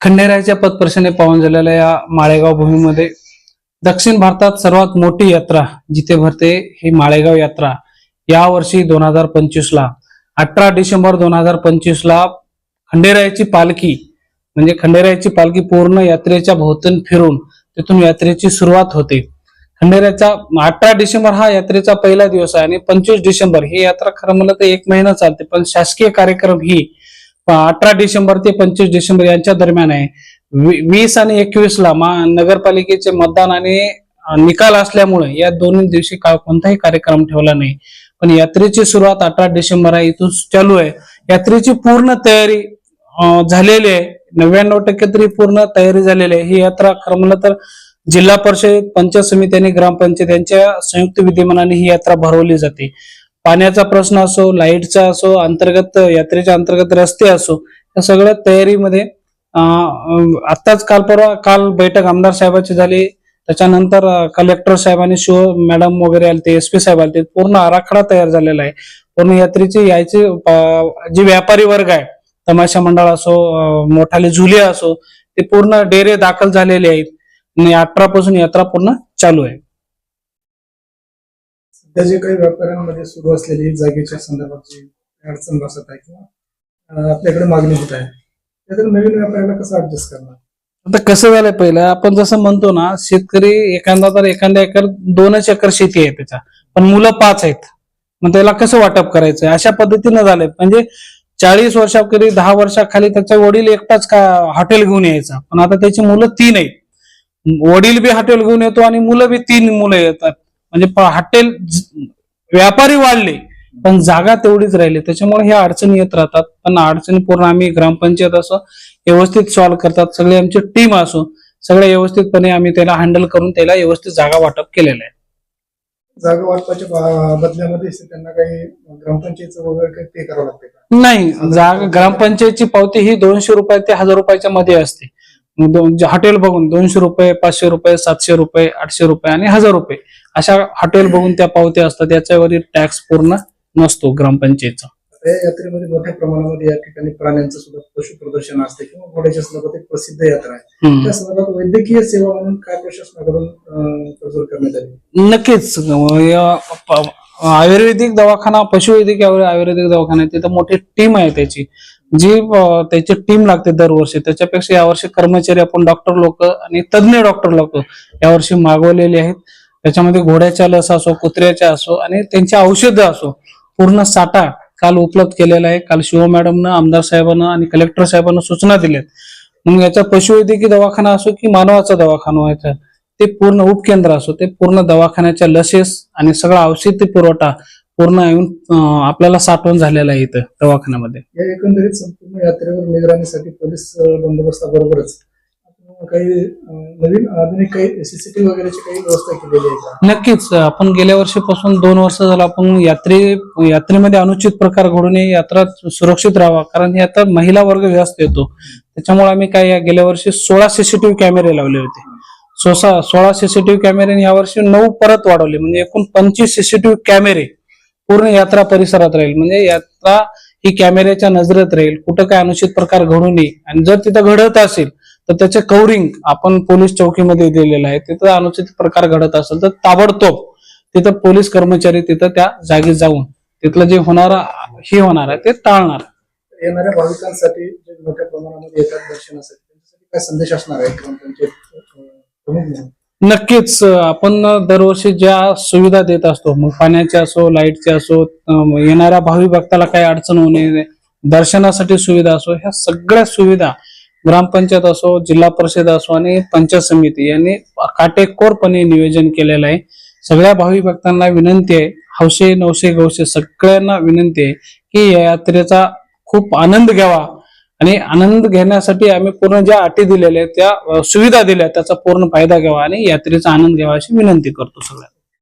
खंडेरायाच्या पदपर्शने पावन झालेल्या या माळेगाव भूमीमध्ये दक्षिण भारतात सर्वात मोठी यात्रा जिथे भरते ही माळेगाव यात्रा या वर्षी दोन हजार पंचवीस ला अठरा डिसेंबर दोन हजार पंचवीस ला खंडेरायाची पालखी म्हणजे खंडेरायाची पालखी पूर्ण यात्रेच्या भोवतून फिरून तिथून यात्रेची सुरुवात होते. खंडेरायाचा अठरा डिसेंबर हा यात्रेचा पहिला दिवस आहे आणि पंचवीस डिसेंबर ही यात्रा खरं म्हणलं तर एक महिना चालते पण शासकीय कार्यक्रम ही अठरा डिसेंबर ते पंचवीस डिसेंबर यांच्या दरम्यान आहे. वी- वीस आणि एकवीस ला नगरपालिकेचे मतदान आणि निकाल असल्यामुळे या दोन्ही दिवशी का कोणताही कार्यक्रम ठेवला नाही. पण यात्रेची सुरुवात अठरा डिसेंबर आहे इथून चालू आहे. यात्रेची पूर्ण तयारी अं, झालेली आहे. नव्याण्णव टक्के तरी पूर्ण तयारी झालेली आहे. ही यात्रा खरं म्हणलं तर जिल्हा परिषद पंचायत समिती आणि ग्रामपंचायत यांच्या संयुक्त विद्यमानाने ही यात्रा भरवली जाते. पाण्याचा प्रश्न असो लाईटचा असो अंतर्गत यात्रेच्या अंतर्गत रस्ते असो या सगळ्या तयारीमध्ये आत्ताच काल परवा काल बैठक आमदार साहेबाची झाली. त्याच्यानंतर कलेक्टर साहेबांनी शिव मॅडम वगैरे आले ते एस पी साहेब आले ते पूर्ण आराखडा तयार झालेला आहे. पूर्ण यात्रेची यायची जी जे व्यापारी वर्ग आहे तमाशा मंडळ असो मोठाले झुले असो ते पूर्ण डेरे दाखल झालेले आहेत. आणि अठरा पासून यात्रा पूर्ण चालू आहे. सध्या जे काही व्यापाऱ्यांमध्ये सुरू असलेली जागेच्या संदर्भात जी अडचण बसत आहे किंवा आपल्याकडे मागणी होत आहे त्यातून नवीन व्यापाऱ्याला कसं ऍडजस्ट करणार? आता कसं झालंय पहिलं आपण जसं म्हणतो ना शेतकरी एखादा तर एखाद्या एकर दोनच एकर शेती आहे त्याचा पण मुलं पाच आहेत. मग त्याला कसं वाटप करायचं? अशा पद्धतीनं झालंय. म्हणजे चाळीस वर्षापूर्वी दहा वर्षाखाली त्याचा वडील एकटाच का हॉटेल घेऊन यायचा. पण आता त्याची मुलं तीन आहेत. वडील बी हॉटेल घेऊन येतो आणि मुलं बी तीन मुलं येतात. म्हणजे प- हॉटेल व्यापारी वाढले पण जागा तेवढीच राहिली. त्याच्यामुळे ह्या अडचणी येत राहतात. पण अडचणी पूर्ण आम्ही ग्रामपंचायत असं व्यवस्थित सॉल्व्ह करतात. सगळे आमची टीम असो सगळ्या व्यवस्थितपणे आम्ही त्याला हँडल करून त्याला व्यवस्थित जागा वाटप केलेलं आहे. जागा वाटपाच्या बदल्यामध्ये त्यांना काही ग्रामपंचायतचं वगैरे काही पे करावं लागते का? नाही जागा ग्रामपंचायतची पावती ही दोनशे रुपये ते हजार रुपयाच्या मध्ये असते. हॉटेल बघून दोनशे रुपये पाचशे रुपये सातशे रुपये आठशे रुपये आणि हजार रुपये अशा हॉटेल बघून त्या पावत्या असतात. याच्यावरील टॅक्स पूर्ण नसतो ग्रामपंचायतचा. या यात्रेमध्ये मोठ्या प्रमाणामध्ये या ठिकाणी प्राण्यांचं सुद्धा पशु प्रदर्शन असते किंवा घोड्याच्या संदर्भात प्रसिद्ध यात्रा आहे. त्या संदर्भात वैद्यकीय सेवा म्हणून काय प्रशासनाकडून करण्यात आली? नक्कीच. आयुर्वेदिक दवाखाना पशुवैद्यकीय आयु- आयुर्वेदिक दवाखाना आहे. तिथं मोठी टीम आहे त्याची. जी त्याची टीम लागते दरवर्षी. त्याच्यापेक्षा यावर्षी कर्मचारी आपण डॉक्टर लोक आणि तज्ज्ञ डॉक्टर लोक यावर्षी मागवलेले आहेत. त्याच्यामध्ये घोड्याच्या लस असो कुत्र्याच्या असो आणि त्यांची औषधं असो पूर्ण साठा काल उपलब्ध केलेला आहे. काल शिव मॅडमनं आमदार साहेबांना आणि कलेक्टर साहेबांना सूचना दिल्यात. मग याचा पशुवैद्यकीय दवाखाना असो की मानवाचा दवाखाना व्हायचा ते पूर्ण उपकेंद्र असो ते पूर्ण दवाखान्याच्या लसेस आणि सगळा औषधी पुरवठा पूर्ण येऊन आपल्याला साठवण झालेला आहे इथं दवाखान्यामध्ये. या एकंदरीत संपूर्ण यात्रेवर निगराणीसाठी पोलीस बंदोबस्ताबरोबरच काही नवीन आधुनिक काही सीसीटीव्ही वगैरेची काही व्यवस्था केलेली आहे का? नक्कीच आपण गेल्या वर्षीपासून दोन वर्ष झालं आपण यात्रे यात्रेमध्ये अनुचित प्रकार घडू नये यात्रा सुरक्षित राहावा कारण ही आता महिला वर्ग जास्त येतो. त्याच्यामुळे आम्ही काय या गेल्या वर्षी सोळा सीसीटीव्ही कॅमेरे लावले होते. सोळा सोळा सीसीटीव्ही कॅमेरे यावर्षी नऊ परत वाढवले म्हणजे एकूण पंचवीस सीसीटीव्ही कॅमेरे पूर्ण यात्रा परिसरात राहील. म्हणजे यात्रा ही कॅमेऱ्याच्या नजरेत राहील. कुठं काय अनुचित प्रकार घडू नये. आणि जर तिथं घडत असेल तर त्याचे कव्हरिंग आपण पोलीस चौकीमध्ये दिलेलं आहे. तिथं अनुचित प्रकार घडत असेल तर ताबडतोब तिथं पोलीस कर्मचारी तिथं त्या जागी जाऊन तिथलं जे होणार हे होणार आहे ते टाळणार येणाऱ्या भाविकांसाठी जे मोठ्या प्रमाणामध्ये येतात दर्शनासाठी त्यांच्यासाठी काय संदेश असणार आहे? नक्कीच आपण दरवर्षी ज्या सुविधा देत असतो मग पाण्याच्या असो लाईटच्या असो येणाऱ्या भावी भक्ताला काही अडचण होऊ नये दर्शनासाठी सुविधा असो ह्या सगळ्या सुविधा ग्रामपंचायत असो जिल्हा परिषद असो आणि पंचायत समिती यांनी काटेकोरपणे नियोजन केलेलं आहे. सगळ्या भावी भक्तांना विनंती आहे हौशे नवशे गवशे सगळ्यांना विनंती आहे की या यात्रेचा खूप आनंद घ्यावा. आणि आनंद घेण्यासाठी आम्ही पूर्ण ज्या अटी दिलेल्या आहेत त्या सुविधा दिल्या त्याचा पूर्ण फायदा घ्यावा आणि यात्रेचा आनंद घ्यावा अशी विनंती करतो सगळ्यांना.